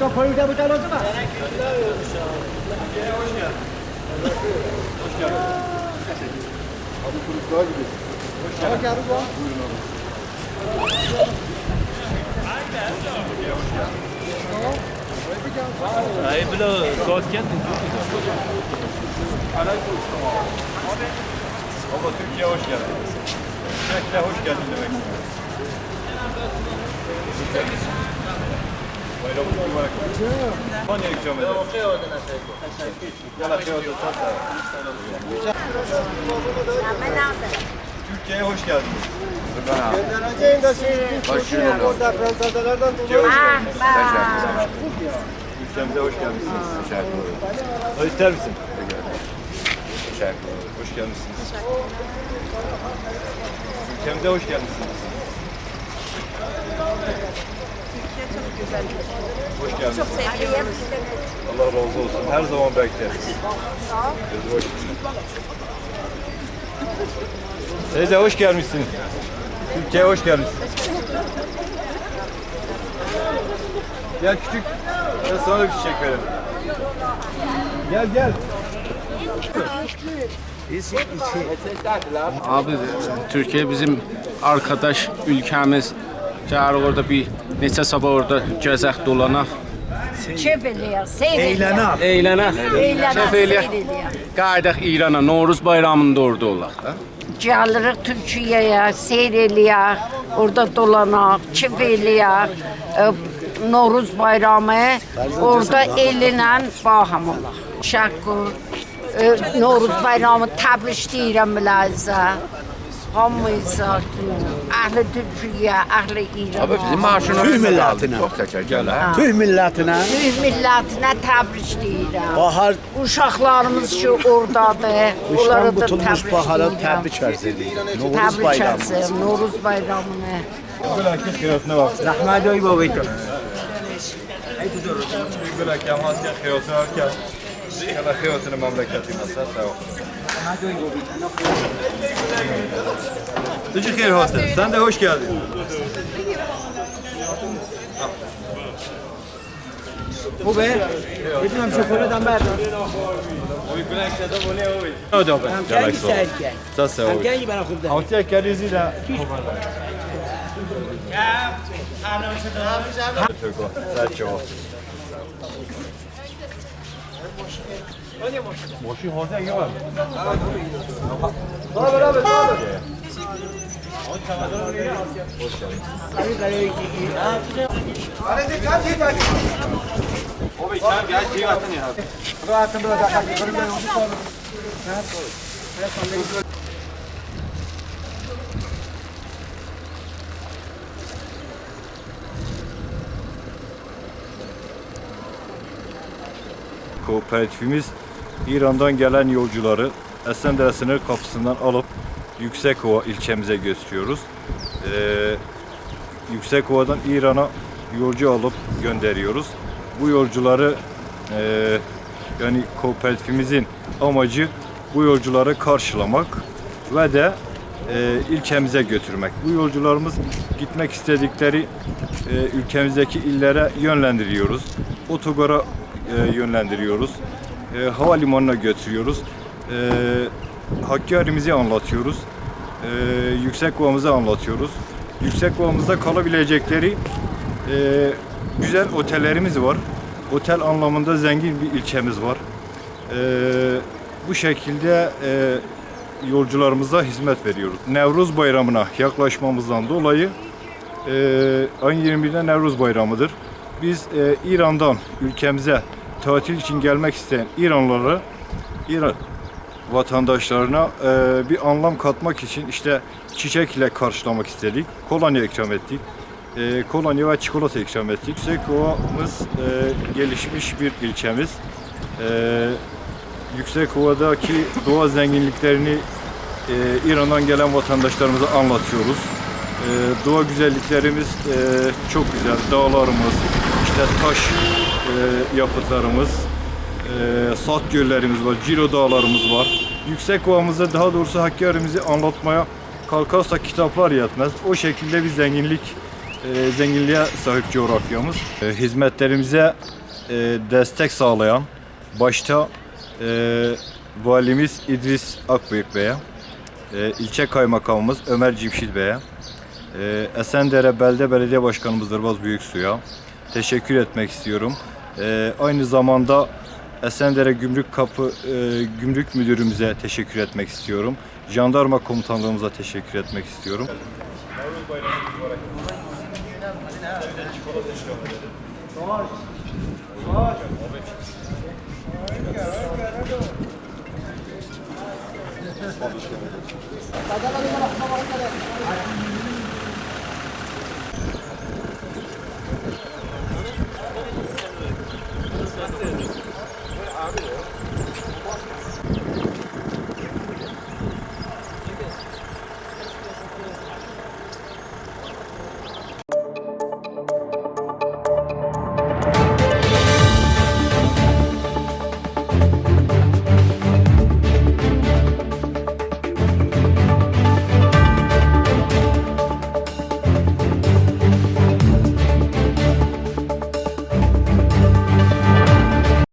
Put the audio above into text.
Hatta koyun da bu tane oldu mu? Hoş geldin. Hayırlı soğutken Baba Türkiye hoş geldin. Türkiye hoş geldin demek. Bayramınız mübarek olsun. Konya ikram ederim. Yala Teo'da sata. Türkiye'ye hoş geldiniz. De siz Türkiye burada Fransa'dalardan dolayı. Ülkemize hoş gelmişsiniz. Teşekkür ederim. İster misin? Teşekkür ederim. Hoş gelmişsiniz. Ülkemize hoş gelmişsiniz. Çok güzel. Hoş geldiniz. Çok seviyoruz. Allah razı olsun. Her zaman bekleriz. Gözü hoş Teyze hoş gelmişsin. Türkiye'ye hoş gelmişsin. Gel küçük. Gel sana bir çiçek verelim. Gel gel. Abi Türkiye bizim arkadaş ülkemiz. Çağır orada bir neçə sabah orada gəzək dolanaq. Keyif eləyək, seyr eləyək. Eylənək. Eylənək, Kef seyr eləyək. eləyək. Qayıdaq İrana, Novruz bayramında orada olaq da. Gəlirik Türkiyəyə, seyr eləyək, orada dolanaq, keyif eləyək. Noruz bayramı orada elinə baham olaq. Şəkkür. E, Noruz bayramı təbrikləyirik mülazə. Hamıyıza, əhli Türkiyə, əhli İran. Abi bizim maaşını Türk millətinə. Çox çəkər. Türk millətinə Türk millətinə təbrikləyirəm. bahar Uşaqlarımız ki oradadır. Onları qışdan da tutulmuş bahara təbrik təbrik ərz edirəm. Novruz Təbrik bayramı. etsin Noruz bayramını. Herkes kıyasına bak. Rahmet oy. Böyle ki ama asker kıyasına herkes. Kala kıyasını memleketine sağ ol. Sıcı hayır hasta. Sen de hoş geldin. Bu be. Bilmem şoförden ben. O da ben. Gel sağ ol. Serken. Sağ sağ ol. Serken ben okulda. Altı kerizi de. Saço. Boşu hoca gibi var. Rahatım böyle dakika. Görünmüyor musun? Kooperatifimiz İran'dan gelen yolcuları Esendere sınır kapısından alıp Yüksekova ilçemize götürüyoruz. Ee, Yüksekova'dan İran'a yolcu alıp gönderiyoruz. Bu yolcuları e, yani kooperatifimizin amacı bu yolcuları karşılamak ve de e, ilçemize götürmek. Bu yolcularımız gitmek istedikleri e, ülkemizdeki illere yönlendiriyoruz. Otogara e, yönlendiriyoruz. E, havalimanına götürüyoruz. E, Hakkari'mizi anlatıyoruz. E, Yüksekova'mızı anlatıyoruz. Yüksekova'mızda kalabilecekleri e, güzel otellerimiz var. Otel anlamında zengin bir ilçemiz var. E, bu şekilde e, yolcularımıza hizmet veriyoruz. Nevruz Bayramı'na yaklaşmamızdan dolayı e, ayın 21'de Nevruz Bayramı'dır. Biz e, İran'dan ülkemize tatil için gelmek isteyen İranlıları İran vatandaşlarına e, bir anlam katmak için işte çiçek ile karşılamak istedik. Kolonya ikram ettik. E, kolonya ve çikolata ikram ettik. Yüksekova'mız e, gelişmiş bir ilçemiz. E, Yüksekova'daki doğa zenginliklerini e, İran'dan gelen vatandaşlarımıza anlatıyoruz. E, doğa güzelliklerimiz e, çok güzel. Dağlarımız, işte taş e, yapıtlarımız, e, sat göllerimiz var, Ciro dağlarımız var. Yüksekova'mızı daha doğrusu Hakkari'mizi anlatmaya kalkarsa kitaplar yetmez. O şekilde bir zenginlik e, zenginliğe sahip coğrafyamız. E, hizmetlerimize e, destek sağlayan başta e, valimiz İdris Akbıyık Bey'e, e, ilçe kaymakamımız Ömer Cimşit Bey'e, e, Esendere Belde Belediye Başkanımız Dırbaz Büyüksu'ya teşekkür etmek istiyorum. E, aynı zamanda Esendere Gümrük Kapı e, Gümrük Müdürümüze teşekkür etmek istiyorum. Jandarma Komutanlığımıza teşekkür etmek istiyorum.